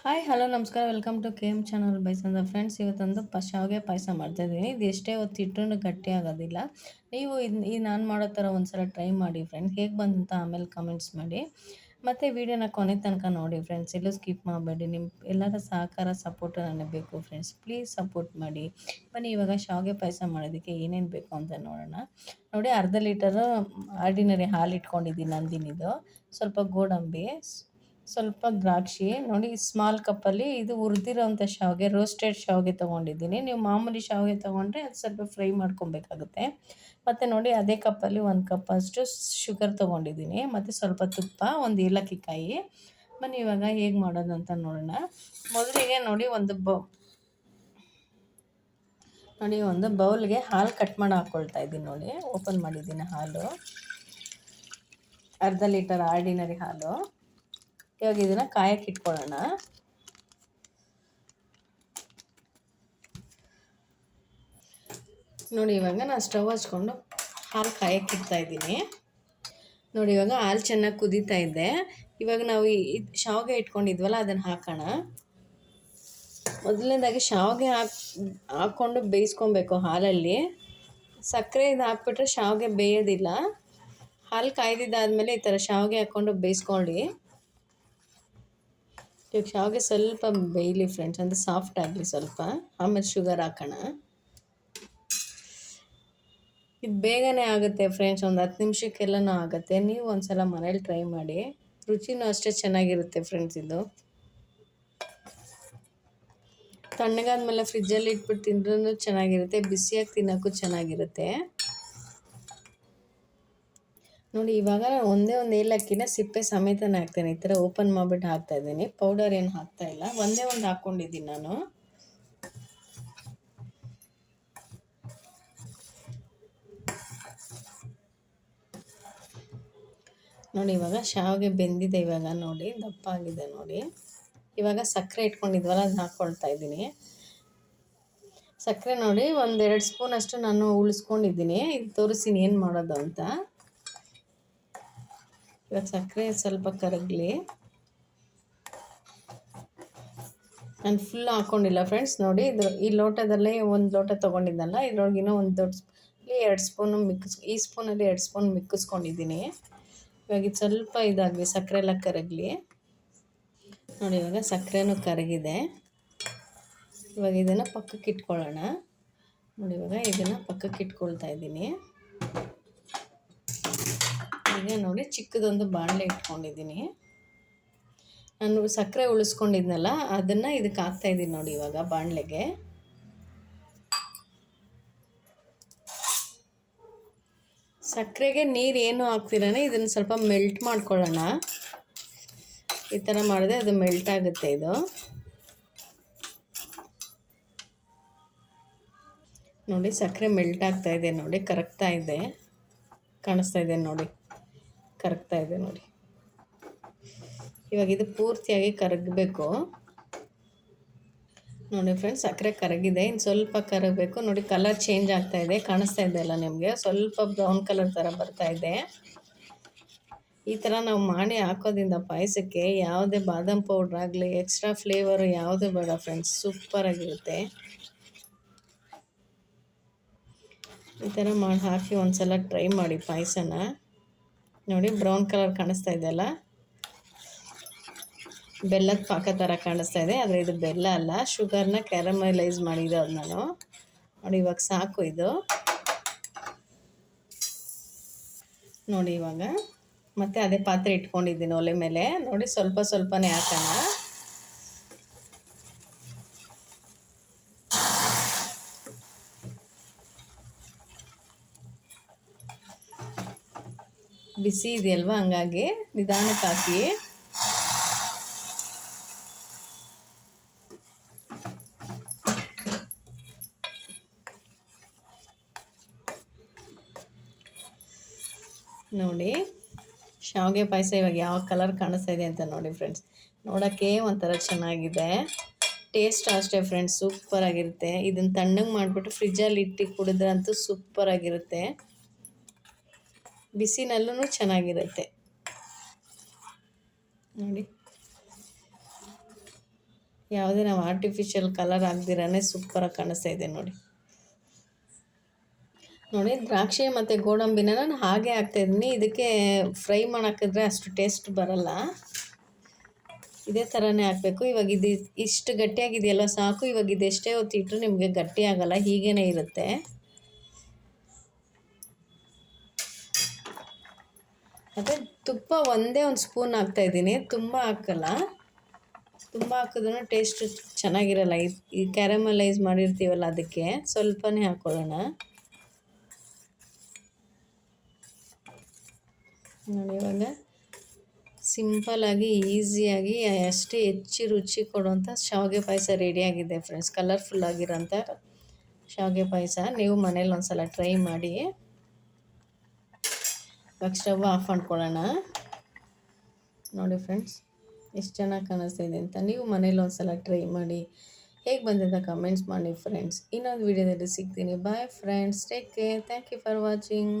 Hi hello ನಮಸ್ಕಾರ. Welcome to K M channel ಬೈಸಂದ friends ಇವತ್ತೊಂದು ಶಾವಿಗೆ ಪಾಯಸ ಮಾಡ್ತಾಯಿದ್ದೀನಿ ಇದು ಎಷ್ಟೇ ಹೊತ್ತು ಇಟ್ಟು ಗಟ್ಟಿ ಆಗೋದಿಲ್ಲ. ನೀವು ಇದು ಈ ನಾನು ಮಾಡೋ ಥರ ಒಂದು ಸಲ ಟ್ರೈ ಮಾಡಿ ಫ್ರೆಂಡ್ಸ್ ಹೇಗೆ ಬಂದಂತ ಆಮೇಲೆ ಕಮೆಂಟ್ಸ್ ಮಾಡಿ. ಮತ್ತು ವಿಡಿಯೋನ ಕೊನೆ ತನಕ ನೋಡಿ ಫ್ರೆಂಡ್ಸ್ ಎಲ್ಲೂ ಸ್ಕಿಪ್ ಮಾಡಬೇಡಿ. ನಿಮ್ಮ ಎಲ್ಲರ ಸಹಕಾರ ಸಪೋರ್ಟ್ ನನಗೆ ಬೇಕು ಫ್ರೆಂಡ್ಸ್ ಪ್ಲೀಸ್ ಸಪೋರ್ಟ್ ಮಾಡಿ. ಬನ್ನಿ, ಇವಾಗ ಶಾವಿಗೆ ಪಾಯಸ ಮಾಡೋದಕ್ಕೆ ಏನೇನು ಬೇಕು ಅಂತ ನೋಡೋಣ. ನೋಡಿ, ಅರ್ಧ ಲೀಟರು ಆರ್ಡಿನರಿ ಹಾಲು ಇಟ್ಕೊಂಡಿದ್ದೀನಿ ನಂದಿನಿದು. ಸ್ವಲ್ಪ ಗೋಡಂಬಿ ಸ್ವಲ್ಪ ದ್ರಾಕ್ಷಿ. ನೋಡಿ ಸ್ಮಾಲ್ ಕಪ್ಪಲ್ಲಿ ಇದು ಉರಿದಿರೋಂಥ ಶಾವಿಗೆ ರೋಸ್ಟೆಡ್ ಶಾವಿಗೆ ತೊಗೊಂಡಿದ್ದೀನಿ. ನೀವು ಮಾಮೂಲಿ ಶಾವಿಗೆ ತೊಗೊಂಡ್ರೆ ಅದು ಸ್ವಲ್ಪ ಫ್ರೈ ಮಾಡ್ಕೊಬೇಕಾಗುತ್ತೆ. ಮತ್ತು ನೋಡಿ, ಅದೇ ಕಪ್ಪಲ್ಲಿ ಒಂದು ಕಪ್ ಅಷ್ಟು ಶುಗರ್ ತೊಗೊಂಡಿದ್ದೀನಿ. ಮತ್ತು ಸ್ವಲ್ಪ ತುಪ್ಪ, ಒಂದು ಏಲಕ್ಕಿಕಾಯಿ. ಬನ್ನಿ, ಇವಾಗ ಹೇಗೆ ಮಾಡೋದು ಅಂತ ನೋಡೋಣ. ಮೊದಲಿಗೆ ನೋಡಿ, ಒಂದು ಬ, ನೋಡಿ, ಒಂದು ಬೌಲ್ಗೆ ಹಾಲು ಕಟ್ ಮಾಡಿ ಹಾಕ್ಕೊಳ್ತಾ ಇದ್ದೀನಿ ನೋಡಿ. ಓಪನ್ ಮಾಡಿದ್ದೀನಿ ಹಾಲು. ಅರ್ಧ ಲೀಟರ್ ಆರ್ಡಿನರಿ ಹಾಲು. ಇವಾಗ ಇದನ್ನು ಕಾಯಕ್ಕೆ ಇಟ್ಕೊಳ್ಳೋಣ. ನೋಡಿ, ಇವಾಗ ನಾನು ಸ್ಟವ್ ಹಚ್ಕೊಂಡು ಹಾಲು ಕಾಯಕ್ಕೆ ಇಡ್ತಾ ಇದ್ದೀನಿ. ನೋಡಿ, ಇವಾಗ ಹಾಲು ಚೆನ್ನಾಗಿ ಕುದೀತಾ ಇದ್ದೆ ಇವಾಗ ನಾವು ಈ ಶಾವಿಗೆ ಇಟ್ಕೊಂಡಿದ್ವಲ್ಲ, ಅದನ್ನು ಹಾಕೋಣ. ಮೊದಲನೇದಾಗಿ ಶಾವಿಗೆ ಹಾಕಿ, ಹಾಕ್ಕೊಂಡು ಬೇಯಿಸ್ಕೊಬೇಕು ಹಾಲಲ್ಲಿ. ಸಕ್ಕರೆ ಇದು ಹಾಕ್ಬಿಟ್ರೆ ಶಾವಿಗೆ ಬೇಯೋದಿಲ್ಲ. ಹಾಲು ಕಾಯ್ದಿದ್ದಾದಮೇಲೆ ಈ ಥರ ಶಾವಿಗೆ ಹಾಕ್ಕೊಂಡು ಬೇಯಿಸ್ಕೊಳ್ಳಿ. ಇವಾಗ ಶಾವಿಗೆ ಸ್ವಲ್ಪ ಬೇಯಲಿ ಫ್ರೆಂಡ್ಸ್ ಅಂದರೆ ಸಾಫ್ಟ್ ಆಗಲಿ ಸ್ವಲ್ಪ. ಆಮೇಲೆ ಶುಗರ್ ಹಾಕೋಣ. ಇದು ಬೇಗನೆ ಆಗುತ್ತೆ ಫ್ರೆಂಡ್ಸ್ ಒಂದು ಹತ್ತು ನಿಮಿಷಕ್ಕೆಲ್ಲನೂ ಆಗುತ್ತೆ. ನೀವು ಒಂದು ಸಲ ಮನೇಲಿ ಟ್ರೈ ಮಾಡಿ. ರುಚಿನೂ ಅಷ್ಟೇ ಚೆನ್ನಾಗಿರುತ್ತೆ ಫ್ರೆಂಡ್ಸ್ ಇದು. ತಣ್ಣಗಾದ್ಮೇಲೆ ಫ್ರಿಜ್ಜಲ್ಲಿ ಇಟ್ಬಿಟ್ಟು ತಿಂದ್ರೂ ಚೆನ್ನಾಗಿರುತ್ತೆ, ಬಿಸಿಯಾಗಿ ತಿನ್ನೋಕ್ಕೂ ಚೆನ್ನಾಗಿರುತ್ತೆ. ನೋಡಿ, ಇವಾಗ ಒಂದೇ ಒಂದು ಏಲಕ್ಕಿನ ಸಿಪ್ಪೆ ಸಮೇತನೇ ಹಾಕ್ತೇನೆ ಈ ಥರ ಓಪನ್ ಮಾಡಿಬಿಟ್ಟು ಹಾಕ್ತಾ ಇದ್ದೀನಿ. ಪೌಡರ್ ಏನು ಹಾಕ್ತಾ ಇಲ್ಲ. ಒಂದೇ ಒಂದು ಹಾಕ್ಕೊಂಡಿದ್ದೀನಿ ನಾನು. ನೋಡಿ, ಇವಾಗ ಶಾವಿಗೆ ಬೆಂದಿದೆ ಇವಾಗ. ನೋಡಿ, ದಪ್ಪ ಆಗಿದೆ ನೋಡಿ. ಇವಾಗ ಸಕ್ಕರೆ ಇಟ್ಕೊಂಡಿದ್ವಲ್ಲ ಅದನ್ನ ಹಾಕ್ಕೊಳ್ತಾ ಇದ್ದೀನಿ. ಸಕ್ಕರೆ ನೋಡಿ ಒಂದೆರಡು ಸ್ಪೂನ್ ಅಷ್ಟು ನಾನು ಉಳಿಸ್ಕೊಂಡಿದ್ದೀನಿ. ಇದು ತೋರಿಸ್ತೀನಿ, ಏನು ಮಾಡೋದು ಅಂತ. ಇವಾಗ ಸಕ್ಕರೆ ಸ್ವಲ್ಪ ಕರಗಲಿ. ನಾನು ಫುಲ್ ಹಾಕ್ಕೊಂಡಿಲ್ಲ ಫ್ರೆಂಡ್ಸ್ ನೋಡಿ, ಇದು ಈ ಲೋಟದಲ್ಲೇ ಒಂದು ಲೋಟ ತೊಗೊಂಡಿದ್ದಲ್ಲ, ಇದ್ರೊಳಗಿನ ಒಂದು ದೊಡ್ಡ ಎರಡು ಸ್ಪೂನು ಮಿಕ್ಸ್ ಈ ಸ್ಪೂನಲ್ಲಿ ಎರಡು ಸ್ಪೂನ್ ಮಿಕ್ಕಿಸ್ಕೊಂಡಿದ್ದೀನಿ ಇವಾಗ ಇದು ಸ್ವಲ್ಪ ಇದಾಗಲಿ, ಸಕ್ಕರೆ ಎಲ್ಲ ಕರಗಲಿ. ನೋಡಿ, ಇವಾಗ ಸಕ್ಕರೆನೂ ಕರಗಿದೆ. ಇವಾಗ ಇದನ್ನು ಪಕ್ಕಕ್ಕೆ ಇಟ್ಕೊಳ್ಳೋಣ. ನೋಡಿ, ಇವಾಗ ಇದನ್ನು ಪಕ್ಕಕ್ಕೆ ಇಟ್ಕೊಳ್ತಾ ಇದ್ದೀನಿ. ಈಗ ನೋಡಿ, ಚಿಕ್ಕದೊಂದು ಬಾಣಲೆ ಇಟ್ಕೊಂಡಿದ್ದೀನಿ. ನಾನು ಸಕ್ಕರೆ ಉಳಿಸ್ಕೊಂಡಿದ್ನಲ್ಲ, ಅದನ್ನು ಇದಕ್ಕೆ ಹಾಕ್ತಾ ಇದ್ದೀನಿ ನೋಡಿ ಇವಾಗ ಬಾಣಲೆಗೆ. ಸಕ್ಕರೆಗೆ ನೀರು ಏನು ಹಾಕ್ತಿರಾನೆ ಇದನ್ನು ಸ್ವಲ್ಪ ಮೆಲ್ಟ್ ಮಾಡ್ಕೊಳ್ಳೋಣ. ಈ ಥರ ಮಾಡಿದ್ರೆ ಅದು ಮೆಲ್ಟ್ ಆಗುತ್ತೆ ಇದು. ನೋಡಿ, ಸಕ್ಕರೆ ಮೆಲ್ಟ್ ಆಗ್ತಾ ಇದೆ ನೋಡಿ, ಕರಗ್ತಾ ಇದೆ, ಕಾಣಿಸ್ತಾ ಇದೆ ನೋಡಿ. ಕರಗ್ತಾ ಇದೆ ನೋಡಿ. ಇವಾಗ ಇದು ಪೂರ್ತಿಯಾಗಿ ಕರಗಬೇಕು. ನೋಡಿ ಫ್ರೆಂಡ್ಸ್ ಸಕ್ಕರೆ ಕರಗಿದೆ. ಇನ್ನು ಸ್ವಲ್ಪ ಕರಗಬೇಕು. ನೋಡಿ ಕಲರ್ ಚೇಂಜ್ ಆಗ್ತಾ ಇದೆ. ಕಾಣಿಸ್ತಾ ಇದೆ ಅಲ್ಲ ನಿಮಗೆ? ಸ್ವಲ್ಪ ಬ್ರೌನ್ ಕಲರ್ ಥರ ಬರ್ತಾ ಇದೆ. ಈ ಥರ ನಾವು ಮಾಡಿ ಹಾಕೋದ್ರಿಂದ ಪಾಯಸಕ್ಕೆ ಯಾವುದೇ ಬಾದಾಮ್ ಪೌಡ್ರ್ ಆಗಲಿ ಎಕ್ಸ್ಟ್ರಾ ಫ್ಲೇವರು ಯಾವುದೇ ಬೇಡ ಫ್ರೆಂಡ್ಸ್ ಸೂಪರಾಗಿರುತ್ತೆ ಈ ಥರ ಮಾಡಿ ಹಾಕಿ ಒಂದು ಸಲ ಟ್ರೈ ಮಾಡಿ ಪಾಯಸನ. ನೋಡಿ ಬ್ರೌನ್ ಕಲರ್ ಕಾಣಿಸ್ತಾ ಇದೆಯಲ್ಲ ಬೆಲ್ಲದ ಪಾಕ ಥರ ಕಾಣಿಸ್ತಾ ಇದೆ, ಆದರೆ ಇದು ಬೆಲ್ಲ ಅಲ್ಲ. ಶುಗರ್ನ ಕ್ಯಾರಮಲೈಸ್ ಮಾಡಿದ್ದೆ ಅದು ನಾನು. ನೋಡಿ ಇವಾಗ ಸಾಕು ಇದು. ನೋಡಿ ಇವಾಗ. ಮತ್ತೆ ಅದೇ ಪಾತ್ರೆ ಇಟ್ಕೊಂಡಿದ್ದೀನಿ ಒಲೆ ಮೇಲೆ. ನೋಡಿ ಸ್ವಲ್ಪ ಸ್ವಲ್ಪನೇ ಹಾಕೋಣ. ಬಿಸಿ ಇದೆಯಲ್ವಾ ಹಂಗಾಗಿ ನಿಧಾನಕ್ಕೆ ಹಾಕಿ ನೋಡಿ, ಶಾವಿಗೆ ಪಾಯಸ ಇವಾಗ ಯಾವ ಕಲರ್ ಕಾಣಿಸ್ತಾ ಇದೆ ಅಂತ ನೋಡಿ ಫ್ರೆಂಡ್ಸ್ ನೋಡೋಕ್ಕೆ ಒಂಥರ ಚೆನ್ನಾಗಿದೆ. ಟೇಸ್ಟ್ ಅಷ್ಟೇ ಫ್ರೆಂಡ್ಸ್ ಸೂಪರ್ ಆಗಿರುತ್ತೆ. ಇದನ್ನು ತಣ್ಣಗೆ ಮಾಡಿಬಿಟ್ಟು ಫ್ರಿಜ್ಜಲ್ಲಿ ಇಟ್ಟು ಕುಡಿದ್ರಂತೂ ಸೂಪರಾಗಿರುತ್ತೆ ಬಿಸಿನಲ್ಲೂ ಚೆನ್ನಾಗಿರುತ್ತೆ. ನೋಡಿ. ಯಾವುದೇ ನಾವು ಆರ್ಟಿಫಿಷಿಯಲ್ ಕಲರ್ ಹಾಕ್ದಿರೇ ಸೂಪರಾಗಿ ಕಾಣಿಸ್ತಾ ಇದೆ ನೋಡಿ. ನೋಡಿ, ದ್ರಾಕ್ಷಿ ಮತ್ತು ಗೋಡಂಬಿನ ನಾನು ಹಾಗೆ ಹಾಕ್ತಾಯಿದ್ದೀನಿ ಇದಕ್ಕೆ ಫ್ರೈ ಮಾಡೋಕ್ಕಿದ್ರೆ ಅಷ್ಟು ಟೇಸ್ಟ್ ಬರಲ್ಲ. ಇದೇ ಥರನೇ ಹಾಕಬೇಕು. ಇವಾಗ ಇದು ಇಷ್ಟು ಗಟ್ಟಿಯಾಗಿದೆಯಲ್ಲ ಸಾಕು. ಇವಾಗ ಇದೆಷ್ಟೇ ಹೊತ್ತು ಇಟ್ಟರು ನಿಮಗೆ ಗಟ್ಟಿ ಆಗಲ್ಲ. ಹೀಗೇ ಇರುತ್ತೆ. ಮತ್ತು ತುಪ್ಪ ಒಂದೇ ಒಂದು ಸ್ಪೂನ್ ಹಾಕ್ತಾಯಿದ್ದೀನಿ ತುಂಬ ಹಾಕಲ್ಲ. ತುಂಬ ಹಾಕಿದ್ರೂ ಟೇಸ್ಟ್ ಚೆನ್ನಾಗಿರಲ್ಲ. ಈ ಕ್ಯಾರಮಲೈಸ್ ಮಾಡಿರ್ತೀವಲ್ಲ ಅದಕ್ಕೆ ಸ್ವಲ್ಪನೇ ಹಾಕ್ಕೊಳ್ಳೋಣ ನೋಡಿ ಇವಾಗ ಸಿಂಪಲಾಗಿ ಈಸಿಯಾಗಿ ಅಷ್ಟೇ ಹೆಚ್ಚು ರುಚಿ ಕೊಡುವಂಥ ಶಾವಿಗೆ ಪಾಯಸ ರೆಡಿಯಾಗಿದೆ ಫ್ರೆಂಡ್ಸ್ ಕಲರ್ಫುಲ್ ಆಗಿರೋಂಥ ಶಾವಿಗೆ ಪಾಯಸ ನೀವು ಮನೇಲಿ ಒಂದು ಸಲ ಟ್ರೈ ಮಾಡಿ. ಇವಾಗ ಸ್ಟವ್ ಆಫ್ ಮಾಡ್ಕೊಳ್ಳೋಣ ನೋಡಿ ಫ್ರೆಂಡ್ಸ್ ಎಷ್ಟು ಚೆನ್ನಾಗಿ ಕಾಣಿಸ್ತಿದೆ ಅಂತ ನೀವು ಮನೇಲಿ ಒಂದು ಸಲ ಟ್ರೈ ಮಾಡಿ. ಹೇಗೆ ಬಂದಿದ್ದ ಕಮೆಂಟ್ಸ್ ಮಾಡಿ ಫ್ರೆಂಡ್ಸ್ ಇನ್ನೊಂದು ವೀಡಿಯೋದಲ್ಲಿ ಸಿಗ್ತೀನಿ. Bye friends take care thank you for watching